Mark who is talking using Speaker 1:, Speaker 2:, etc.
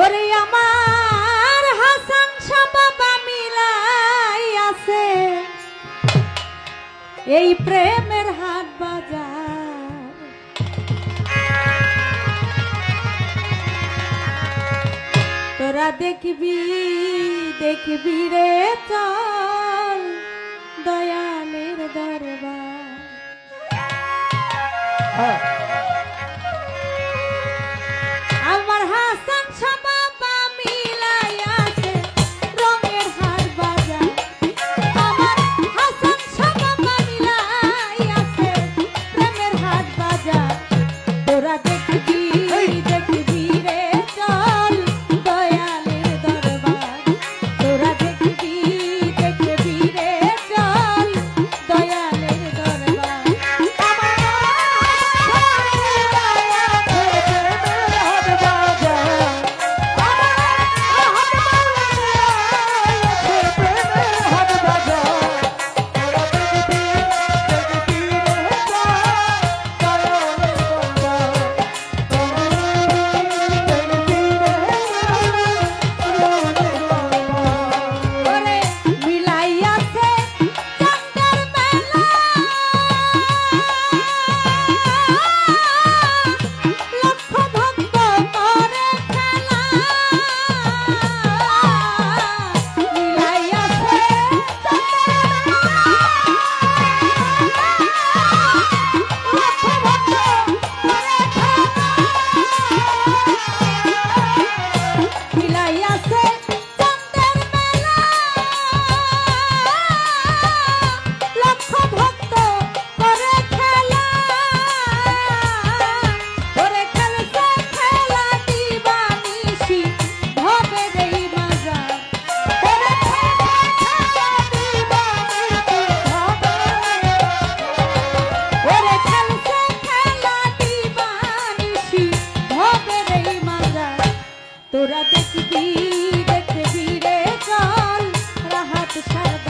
Speaker 1: ওরে আমার হাসান বাবা মিলাই আছে। এই প্রেমের হাত বাজা তোরা দেখবি দেখবি রে চা দয়ালের দরবার তোরা দেখবি দেখবি রে চল রাহাত সারা